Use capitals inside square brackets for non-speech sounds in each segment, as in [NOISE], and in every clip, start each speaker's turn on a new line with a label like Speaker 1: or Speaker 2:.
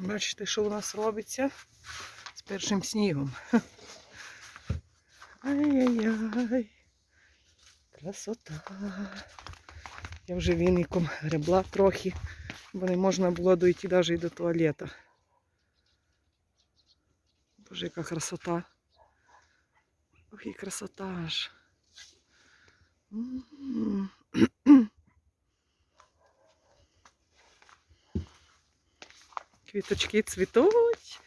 Speaker 1: Бачите, що у нас робиться з першим снігом. Ай-яй-яй. Красота. Я вже віником гребла трохи, бо не можна було дойти навіть і до туалета. Боже, яка красота. Ох, і красота ж. М. Квіточки цвітуть.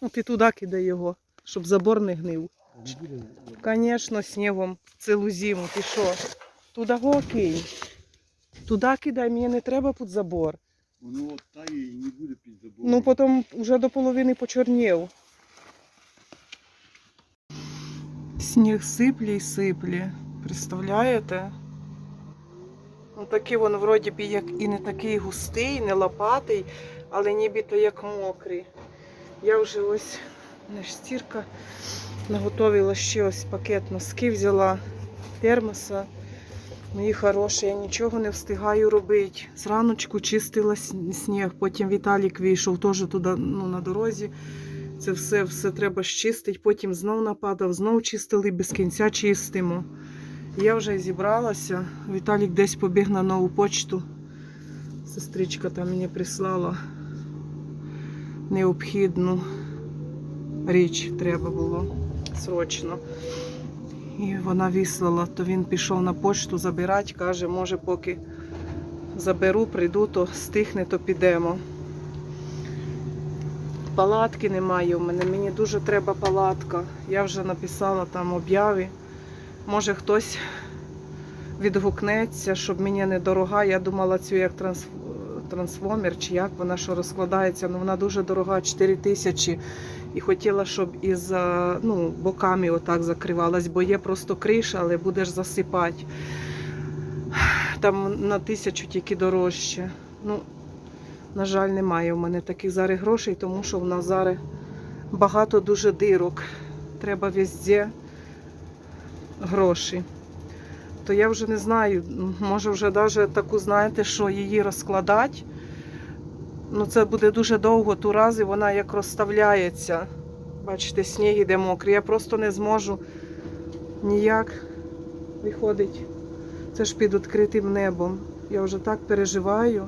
Speaker 1: От і туди кидай його, щоб забор не гнив. Звісно, снігом цілу зиму. Ти що? Туди го кинь. Туди кидай, мені не треба під забор.
Speaker 2: Воно от тає і не буде під забором.
Speaker 1: Ну, потім вже до половини почорнів. Сніг сиплє і сиплє. Представляєте? Ну, такий він вроді б як і не такий густий, не лопатий, але нібито як мокрий. Я вже ось стірка наготовила ще ось пакет носки, взяла термоса. Мої хороші, я нічого не встигаю робити. Зраночку чистила сніг, потім Віталік вийшов теж туди ну, на дорозі. Це все, все треба щистити, потім знов нападав, знов чистили, без кінця чистимо. Я вже зібралася. Віталік десь побіг на нову почту. Сестричка там мені прислала необхідну річ треба було срочно. І вона вислала, то він пішов на почту забирати, каже, може, поки заберу, прийду, то стихне, то підемо. Палатки немає у мене, мені дуже треба палатка. Я вже написала там обяви. Може хтось відгукнеться, щоб мені недорога. Я думала цю як транс... трансформер, чи як вона що розкладається, ну вона дуже дорога, 4 тисячі. І хотіла, щоб із ну, боками отак закривалась, бо є просто криша, але будеш засипати. Там на тисячу тільки дорожче. Ну, на жаль, немає у мене таких зараз грошей, тому що в нас зараз багато дуже дирок. Треба везде гроші. То я вже не знаю, може вже навіть таку, знаєте, що її розкладати. Ну, це буде дуже довго ту раз, і вона як розставляється. Бачите, сніг іде мокрий. Я просто не зможу ніяк виходить. Це ж під відкритим небом. Я вже так переживаю.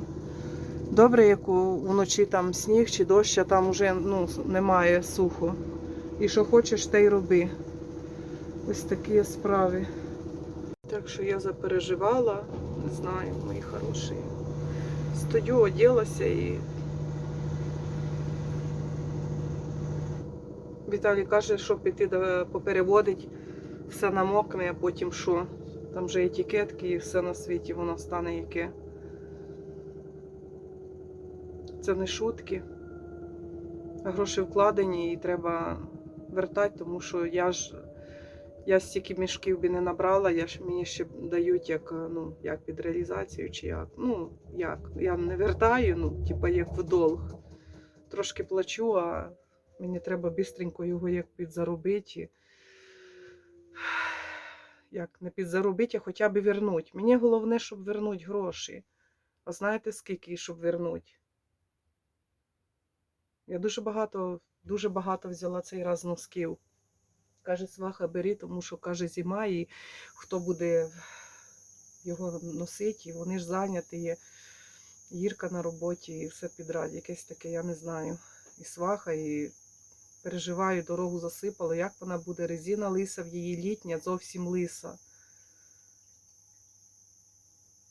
Speaker 1: Добре, як вночі там сніг чи дощ, а там вже ну, немає сухо. І що хочеш, те й роби. Ось такі справи. Так що я запереживала, не знаю, мої хороші. Стою, оділася і. Віталій каже, що піти попереводить, все намокне, а потім що? Там вже етикетки і все на світі воно стане яке. Це не шутки. Гроші вкладені і треба вертати, тому що я ж я стільки мішків би не набрала, я ж мені ще дають як, ну, як під реалізацію чи як. Ну, як. Я не вертаю, ну, типа як в долг. Трошки плачу, а мені треба бистренько його як підзаробити. Як не підзаробити, а хоча б вернути. Мені головне, щоб вернути гроші. А знаєте, скільки, щоб вернути? Я дуже багато, дуже багато взяла цей раз носків. Каже, сваха бери, тому що каже, зима, і хто буде його носити, і вони ж зайняті є. Гірка на роботі і все підряд. Якесь таке, я не знаю. І сваха, і переживаю, дорогу засипала. Як вона буде? Резина лиса в її літня, зовсім лиса.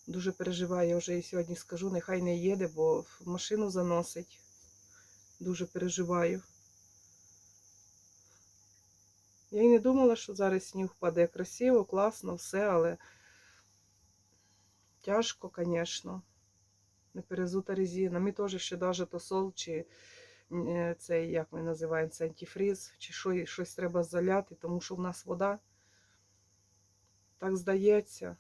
Speaker 1: Дуже переживаю, я вже їй сьогодні скажу, нехай не їде, бо машину заносить. Дуже переживаю. Я й не думала, що зараз сніг впаде. Красиво, класно, все, але тяжко, звісно. Не перезута резина. Ми теж ще навіть тосол, чи е, цей, як ми називаємо, це антифриз, чи що, щось треба заляти, тому що в нас вода. Так здається,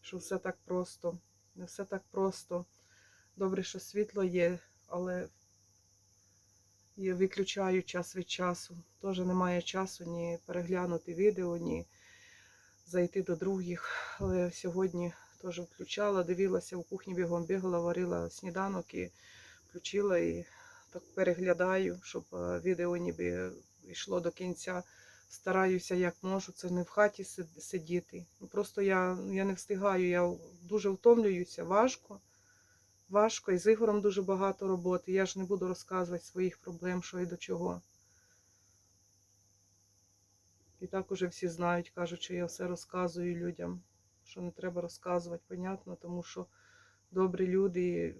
Speaker 1: що все так просто. Не все так просто. Добре, що світло є, але і виключаю час від часу. Теж немає часу ні переглянути відео, ні зайти до других. Але сьогодні теж включала, дивилася в кухні бігом бігала, варила сніданок і включила і так переглядаю, щоб е, відео ніби йшло до кінця. Стараюся як можу, це не в хаті сидіти. Просто я, я не встигаю, я дуже втомлююся, важко. Важко, і з Ігорем дуже багато роботи. Я ж не буду розказувати своїх проблем, що і до чого. І так уже всі знають, кажуть, що я все розказую людям, що не треба розказувати, понятно, тому що добрі люди,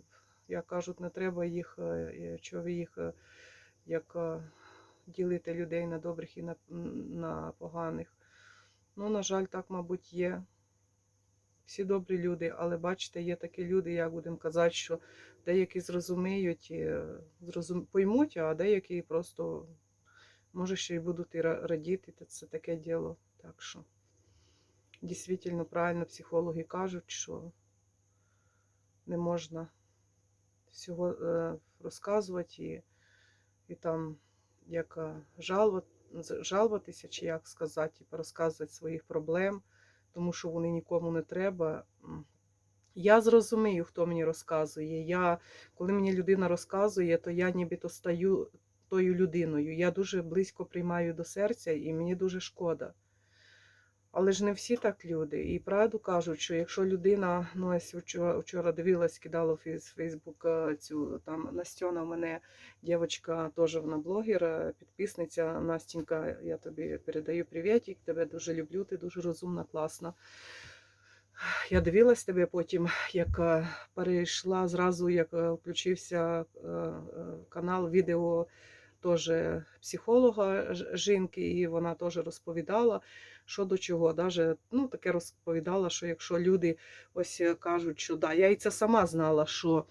Speaker 1: як кажуть, не треба їх, е, е, чого їх е, як е, ділити людей на добрих і на, на поганих. Ну, на жаль, так, мабуть, є. Всі добрі люди, але бачите, є такі люди, як будемо казати, що деякі зрозуміють, е, зрозум... поймуть, а деякі просто, може, ще й будуть і радіти, це таке діло. Так що, дійсно, правильно психологи кажуть, що не можна всього е, розказувати і, і там як жалувати, жалуватися, чи як сказати, розказувати своїх проблем, тому що вони нікому не треба. Я зрозумію, хто мені розказує. Я, коли мені людина розказує, то я нібито стаю тою людиною. Я дуже близько приймаю до серця і мені дуже шкода. Але ж не всі так люди. І правду кажуть, що якщо людина, ну ось вчора, вчора дивилась, кидала Фейс- Фейсбук цю там Настьона, в мене дівчинка, теж вона блогер, е, підписниця. Настінька, я тобі передаю привітик, тебе дуже люблю, ти дуже розумна, класна. Я дивилась тебе потім, як е, перейшла зразу, як е, включився канал відео теж психолога жінки, і вона теж розповідала, що до чого. Даже, ну, таке розповідала, що якщо люди ось е, кажуть, що да, я і це сама знала, що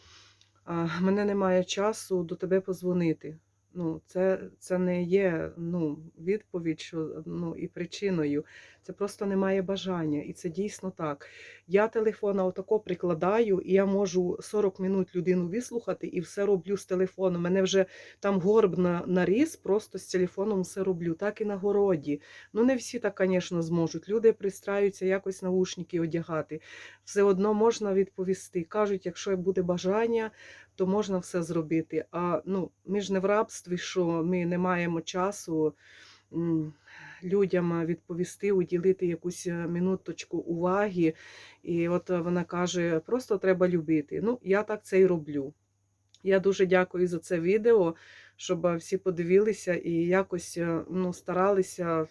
Speaker 1: а, мене немає часу до тебе позвонити. Ну, це, це не є ну, відповідь що, ну, і причиною. Це просто немає бажання. І це дійсно так. Я телефона отако прикладаю, і я можу 40 минут людину вислухати і все роблю з телефону. Мене вже там горб на, наріс, просто з телефоном все роблю. Так і на городі. Ну, не всі так, звісно, зможуть. Люди пристраються якось наушники одягати. Все одно можна відповісти. Кажуть, якщо буде бажання, то можна все зробити. А ну, ми ж не в рабстві, що ми не маємо часу людям відповісти, уділити якусь е, минуточку уваги. І от е, вона каже: просто треба любити. Ну, я так це і роблю. Я дуже дякую за це відео, щоб е, всі подивилися і якось е, ну, старалися.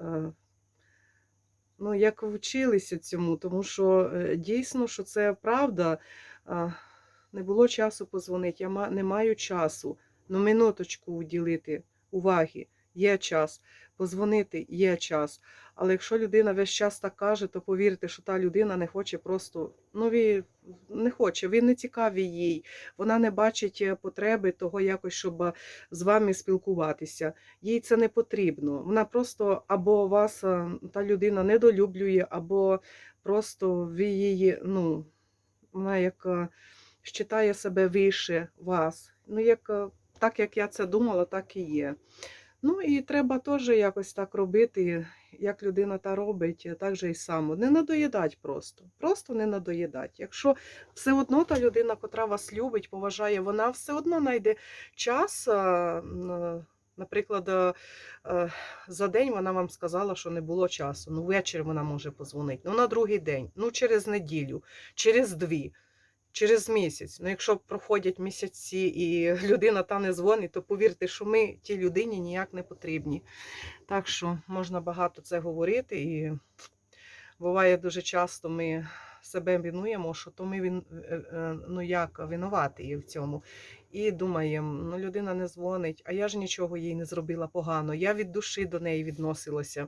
Speaker 1: е, Ну, як вчилися цьому, тому що е, дійсно, що це правда. Не було часу позвонити, я не маю часу. Ну, минуточку уділити уваги, є час. Позвонити є час. Але якщо людина весь час так каже, то повірте, що та людина не хоче просто, ну він не хоче, він не цікавий їй. Вона не бачить е, потреби того якось, щоб е, з вами спілкуватися. Їй це не потрібно. Вона просто або вас е, та людина недолюблює, або просто ви її, ну, вона як е, себе вище вас. Ну, як, так як я це думала, так і є. Ну і треба теж якось так робити, як людина та робить, так же і само. Не надоїдать просто. Просто не надоїдать. Якщо все одно та людина, котра вас любить, поважає, вона все одно знайде час. Наприклад, е, е, за день вона вам сказала, що не було часу. Ну, ввечері вона може позвонити. Ну, на другий день, ну через неділю, через дві. Через місяць. Ну, якщо проходять місяці і [LAUGHS] людина та не дзвонить, то повірте, що ми тій людині ніяк не потрібні. Так що можна багато це говорити, і буває дуже часто ми себе винуємо, що то ми він, е, е, ну як винуваті в цьому. І думаємо, ну людина не дзвонить, а я ж нічого їй не зробила погано. Я від душі до неї відносилася.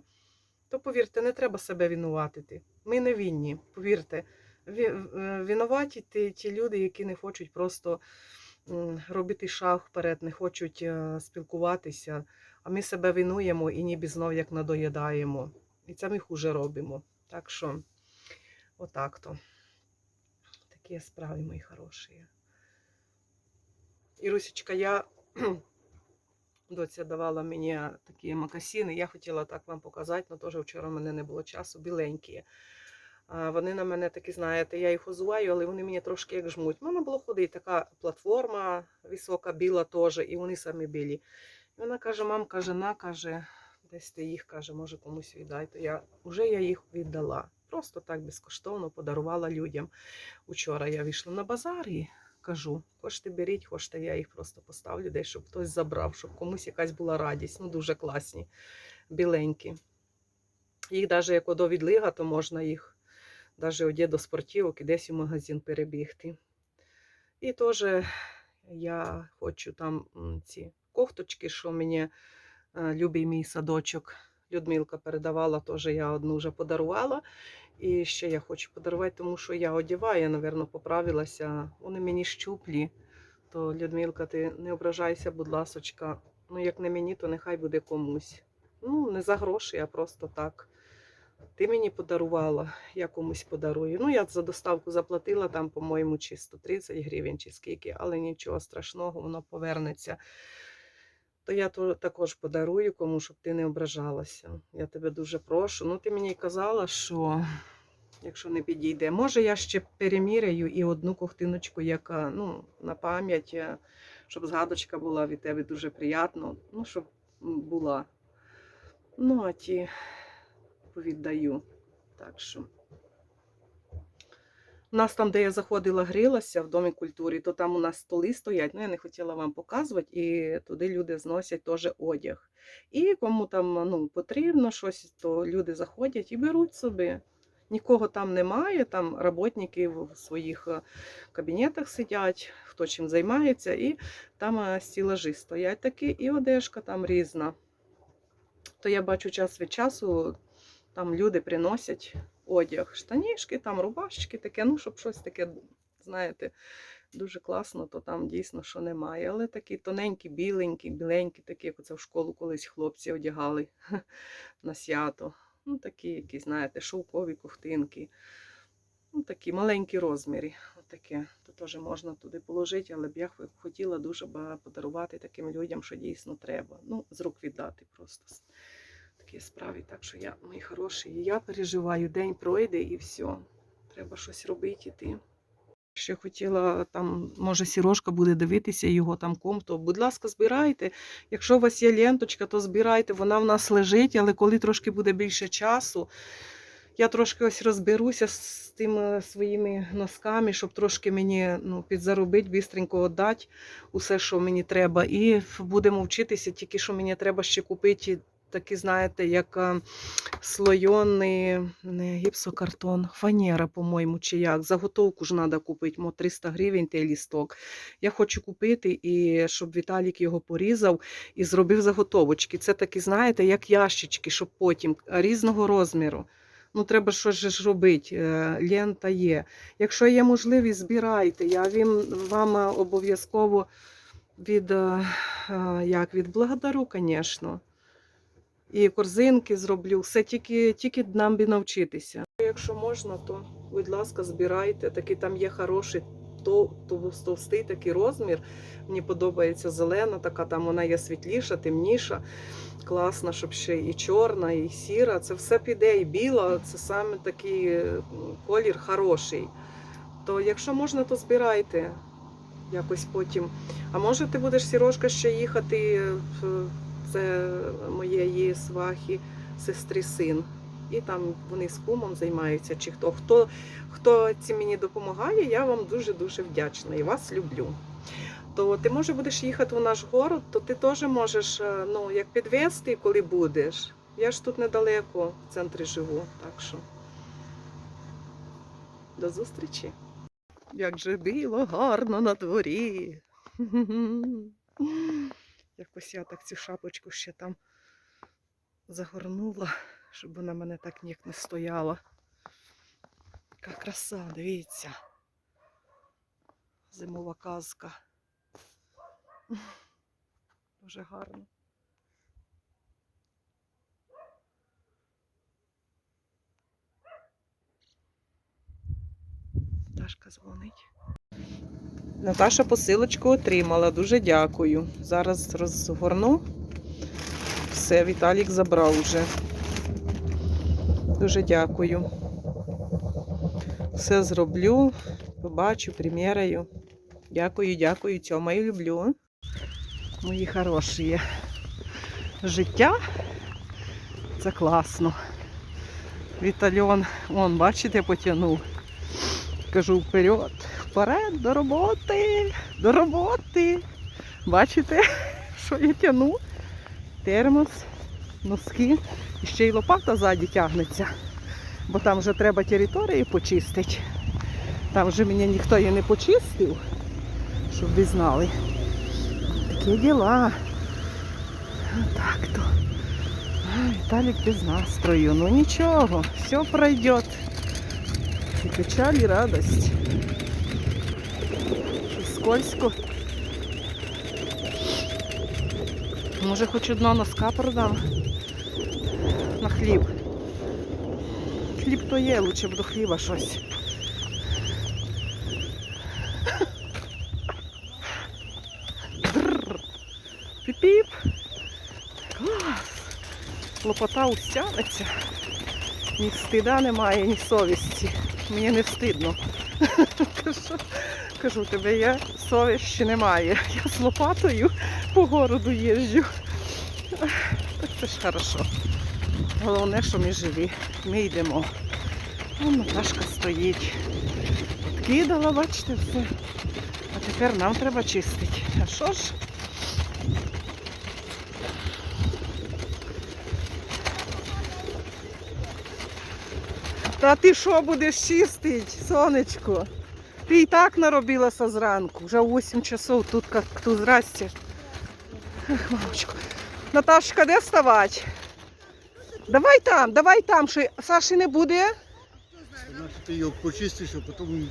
Speaker 1: То повірте, не треба себе винуватити. Ми не винні, повірте. Е, Винуваті ті, люди, які не хочуть просто робити шаг вперед, не хочуть е, спілкуватися, а ми себе винуємо і ніби знов як надоїдаємо. І це ми хуже робимо. Так що, отак то. Такі справи, мої хороші. Ірусечка, я [CLEARS THROAT] Доця давала мені такі макасини. Я хотіла так вам показати, але теж вчора в мене не було часу, біленькі. Вони на мене такі, знаєте, я їх озуваю, але вони мені трошки як жмуть. Мама було ходить, така платформа висока, біла теж, і вони самі білі. І вона каже: мам, каже, на, каже, десь ти їх каже, може комусь віддай. То я вже я їх віддала. Просто так безкоштовно подарувала людям. Учора я вийшла на базар і кажу: хочете беріть, хочете, я їх просто поставлю десь, щоб хтось забрав, щоб комусь якась була радість. Ну, дуже класні, біленькі. Їх навіть як одо відлига, то можна їх навіть одє до спортівок і десь у магазин перебігти. І теж я хочу там ці кофточки, що мені е, любий мій садочок. Людмилка передавала, теж я одну вже подарувала. І ще я хочу подарувати, тому що я одягаю, я, напевно, поправилася. Вони мені щуплі. То, Людмилка, ти не ображайся, будь ласочка. Ну, як не мені, то нехай буде комусь. Ну, не за гроші, а просто так. Ти мені подарувала, я комусь подарую. Ну, я за доставку заплатила там, по-моєму, чи 130 гривень, чи скільки, але нічого страшного, воно повернеться. То я також подарую кому, щоб ти не ображалася. Я тебе дуже прошу. Ну, ти мені казала, що якщо не підійде, може я ще переміряю і одну ковтиночку, яка ну, на пам'ять, е, щоб згадочка була від тебе дуже приємно, ну, щоб була. Ну, а ті повіддаю. Так що. У нас там, де я заходила, грілася в домі культури, то там у нас столи стоять. Ну, я не хотіла вам показувати, і туди люди зносять теж одяг. І кому там ну, потрібно щось, то люди заходять і беруть собі. Нікого там немає, там роботники в своїх е, кабінетах сидять, хто чим займається, і там е, стілажі стоять такі, і одежка там різна. То я бачу час від часу, там люди приносять одяг, штанішки, там рубашки, таке, ну, щоб щось таке, знаєте, дуже класно, то там дійсно що немає. Але такі тоненькі, біленькі, біленькі, такі, як оце в школу колись хлопці одягали [LAUGHS] на свято. Ну, такі, які, знаєте, шовкові ковтинки. Ну, такі маленькі розміри. Отаке. То теж можна туди положити, але б я хотіла дуже подарувати таким людям, що дійсно треба. Ну, з рук віддати просто. Такі справи. Так що я, мої хороші, я переживаю, день пройде і все. Треба щось робити іти. Ще хотіла там, може, Сірошка буде дивитися його там ком, то, будь ласка, збирайте. Якщо у вас є ленточка, то збирайте. Вона в нас лежить, але коли трошки буде більше часу, я трошки ось розберуся з тими своїми носками, щоб трошки мені ну, підзаробити, бістренько віддати усе, що мені треба. І будемо вчитися, тільки що мені треба ще купити такі, знаєте, як е, слойоний гіпсокартон, фанера, по-моєму, чи як. Заготовку ж треба купити, мо 300 гривень той лісток. Я хочу купити, і щоб Віталік його порізав і зробив заготовочки. Це такі, знаєте, як ящички, щоб потім різного розміру. Ну, треба щось ж робити. е, Лента є. Якщо є можливість, збирайте. Я він, вам е, обов'язково від, е, е, як, відблагодарю, звісно. І корзинки зроблю. Все тільки, тільки нам би навчитися. Якщо можна, то, будь ласка, збирайте. Такий там є хороший то, то, товстий такий розмір. Мені подобається зелена, така там вона є світліша, темніша. Класна, щоб ще і чорна, і сіра. Це все піде, і біла. Це саме такий колір хороший. То якщо можна, то збирайте якось потім. А може ти будеш сірошка ще їхати в це моєї свахи, сестри син. І там вони з кумом займаються, чи хто. Хто, хто ці мені допомагає, я вам дуже-дуже вдячна і вас люблю. То ти може будеш їхати в наш город, то ти теж можеш е, ну, як підвезти, коли будеш. Я ж тут недалеко в центрі живу, так що до зустрічі. Як же біло гарно на дворі. [LAUGHS] Якось я так цю шапочку ще там загорнула, щоб вона мене так ніяк не стояла. Яка краса, дивіться. Зимова казка. Дуже гарно. Дашка дзвонить. Наташа посилочку отримала. Дуже дякую. Зараз розгорну все, Віталік забрав уже. Дуже дякую. Все зроблю, побачу, приміряю. Дякую, дякую, цьомаю люблю. Мої хороші. Життя це класно. Вітальон, он, бачите, потягнув. Кажу вперед, вперед, до роботи, до роботи. Бачите, [LAUGHS] що я тяну? Термос, носки і ще й лопата ззаді тягнеться. Бо там вже треба територію почистити. Там вже мені ніхто її не почистив, щоб ви знали. Такі діла. Так то. Віталік без настрою. Ну нічого, все пройде. І печаль, і радость. Скользко. Може хоч одного носка продам на хліб. Хліб то є, лучше б до хліба щось. Піп-піп. Лопота устянеться. Ні стида немає, ні совісті. Мені не встидно. [LAUGHS] Кажу, тебе, я совісті немає. [LAUGHS] Я з лопатою по городу їжджу. Так це ж хорошо. Головне, що ми живі. Ми йдемо. Вон Наташка стоїть. Кидала, бачите, все. А тепер нам треба чистити. А що ж? Та ти що будеш чистити, сонечко? Ти і так наробилася зранку. Вже 8 часов тут як тут здрасте. Ах, мамочко. Наташка, де вставати? Давай там, давай там, що Саші не буде.
Speaker 2: Ти його почистиш, а потім.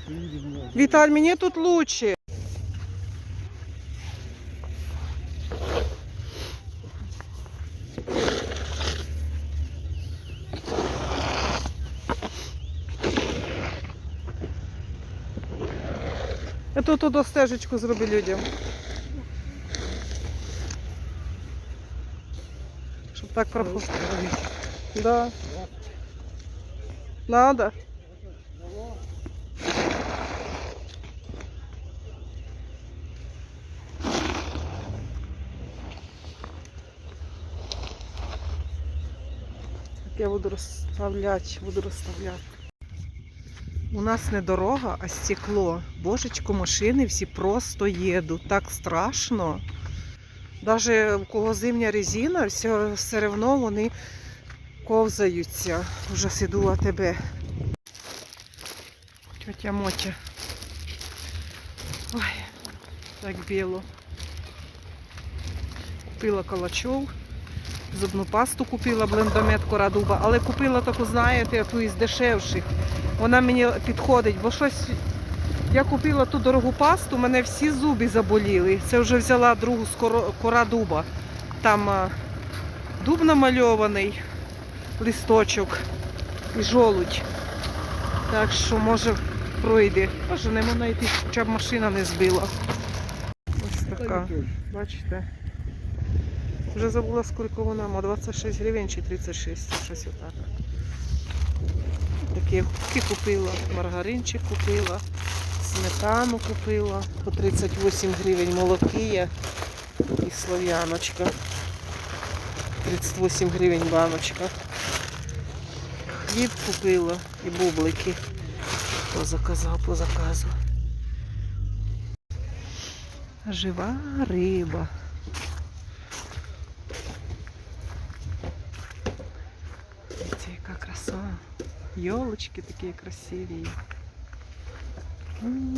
Speaker 1: Віталь, мені тут лучше. Я тут одну стежечку зроблю людям. Щоб так проходити. Да. Надо. Так я буду розставляти, буду розставляти. У нас не дорога, а стекло. Божечко, машини всі просто їдуть. Так страшно. Навіть у кого зимня резина, все, все одно вони ковзаються. Вже сиду а тебе. Тетя Мотя. Ой, так біло. Купила калачов. Зубну пасту купила блендомет Корадуба, але купила таку, знаєте, ту із дешевших. Вона мені підходить, бо щось. Я купила ту дорогу пасту, мене всі зуби заболіли. Це вже взяла другу з Корадуба. Там а, дуб намальований, листочок і жолудь. Так що може пройде. Може не можна йти, хоча б машина не збила. Ось така. Бачите? Вже забула, скільки вона має. 26 гривень чи 36, щось отак. Такі купки купила, маргаринчик купила, сметану купила. По 38 гривень молокія і слов'яночка. 38 гривень баночка. Хліб купила і бублики. Хто заказав по заказу. Жива риба. Дивіться, яка краса. Йолочки такі красиві. М.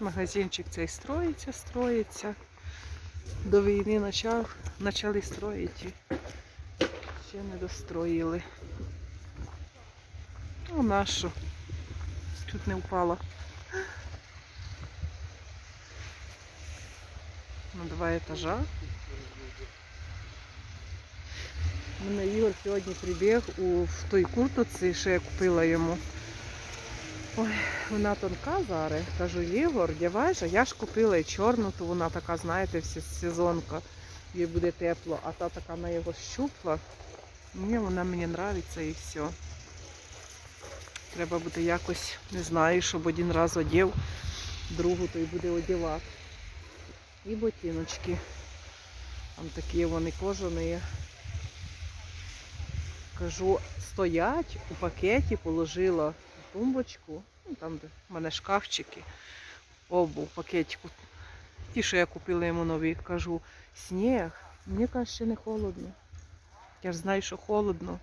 Speaker 1: Магазинчик цей строїться, строїться. До війни почав, почали строїти. Ще не достроїли. Ну, нашу. Тут не впала. На два етажа. Мене Ігор сьогодні прибіг у, в той куртоці, що я купила йому. Ой, вона тонка зараз. Кажу, Ігор, вдягаєш, а я ж купила і чорну, то вона така, знаєте, всі сезонка. Їй буде тепло, а та така на його щупла. Ні, вона мені подобається і все. Треба буде якось, не знаю, щоб один раз одів, другу то й буде одівати. І ботиночки. Там такі вони кожані. Кажу, стоять у пакеті, положила тумбочку, ну, там, де в мене шкафчики, обу в пакетику. Ті, що я купила йому нові, кажу, сніг, мені каже, ще не холодно. Я ж знаю, що холодно.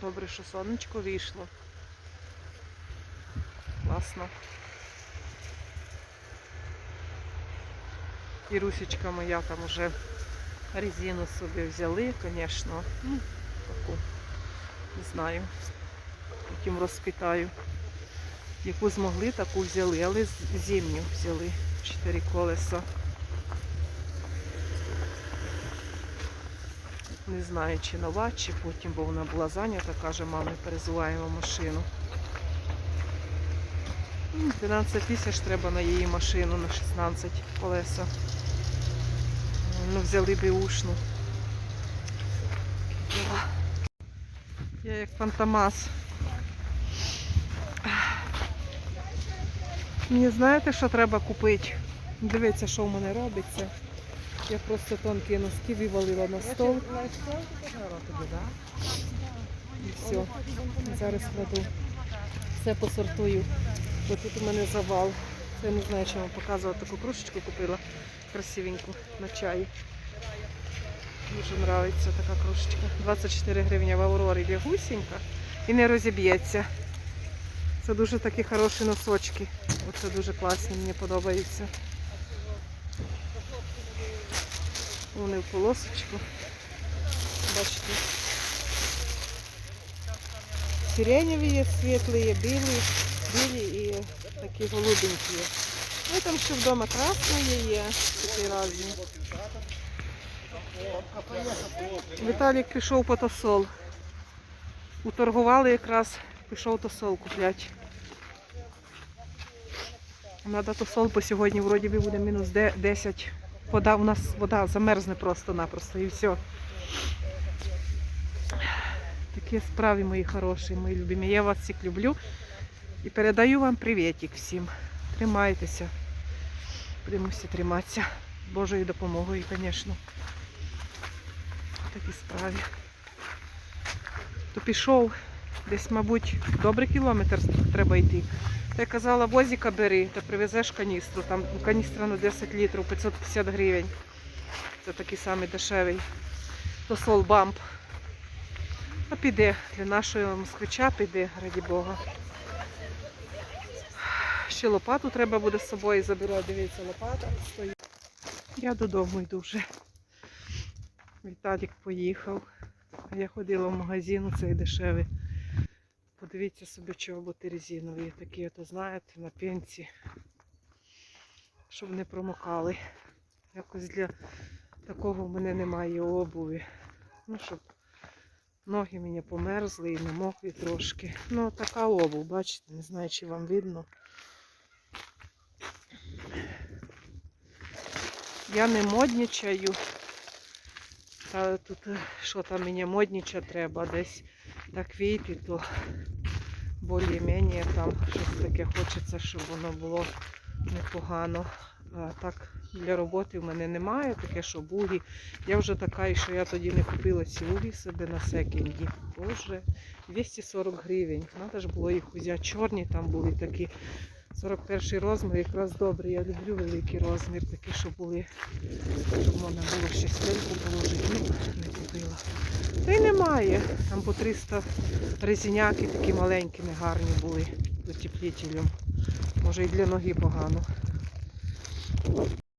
Speaker 1: Добре, що сонечко вийшло. Класно. І Русічка моя там уже резину собі взяли, звісно. Ну, таку, не знаю. Потім розпитаю. Яку змогли, таку взяли, але зимню взяли. Чотири колеса. Не знаю, чи нова, чи потім, бо вона була зайнята, каже, мамі, перезуваємо машину. 12 тисяч треба на її машину на 16 колеса. Ну, взяли беушну. Я як фантомас. Мені знаєте, що треба купити? Дивіться, що в мене робиться. Я просто тонкі носки вивалила на стол. І все. Зараз кладу. Все посортую. Бо тут у мене завал. Це не знаю, чи вам показувати таку кружечку купила. Красивеньку на чай. Дуже подобається така кружечка. 24 гривні в Аврорі лягусінька і не розіб'ється. Це дуже такі хороші носочки. Оце дуже класні, мені подобаються. Вони в полосочку. Бачите. Сиреневі є світлі, є білі, білі і такі голубенькі. є. Ну там ще вдома красні є, такі різні. Віталік пішов по тосол. Уторгували якраз, пішов тосол купляти. Надо тосол, бо сьогодні вроді би буде мінус 10. Вода у нас вода замерзне просто-напросто і все. Такі справи, мої хороші, мої любимі. Я вас всіх люблю. І передаю вам привітик всім. Тримайтеся. Примусі триматися. Божою допомогою, звісно. Такі справи. То пішов десь, мабуть, добрий кілометр треба йти. Я казала, возика бери та привезеш каністру. Там каністра на 10 літрів, 550 гривень. Це такий самий дешевий. То сол бамп. А піде для нашого москвича піде, раді Бога. Ще лопату треба буде з собою забирати. Дивіться, лопата стоїть. Я додому йду вже. Віталік поїхав. Я ходила в магазин, цей дешевий. Подивіться собі, чоботи резинові. Такі, то знаєте, на пенсі. Щоб не промокали. Якось для такого в мене немає обуви. Ну, щоб ноги мені померзли і намокли трошки. Ну, така обув, бачите, не знаю, чи вам видно. Я не моднічаю. Та тут е, що там мені модніча треба, десь так квіти, то більш-менш там щось таке хочеться, щоб воно було непогано. А так для роботи в мене немає, таке, що бугі. Я вже така, що я тоді не купила ці угі собі на секінді. Боже, 240 гривень. Треба ж було їх взяти. Чорні там були такі. 41 розмір, якраз добре. Я люблю великий розмір, такі, що були, щоб можна було стельку було Ну, не купила. Та й немає. Там по 300 резіняки такі маленькі, негарні були з. Може і для ноги погано.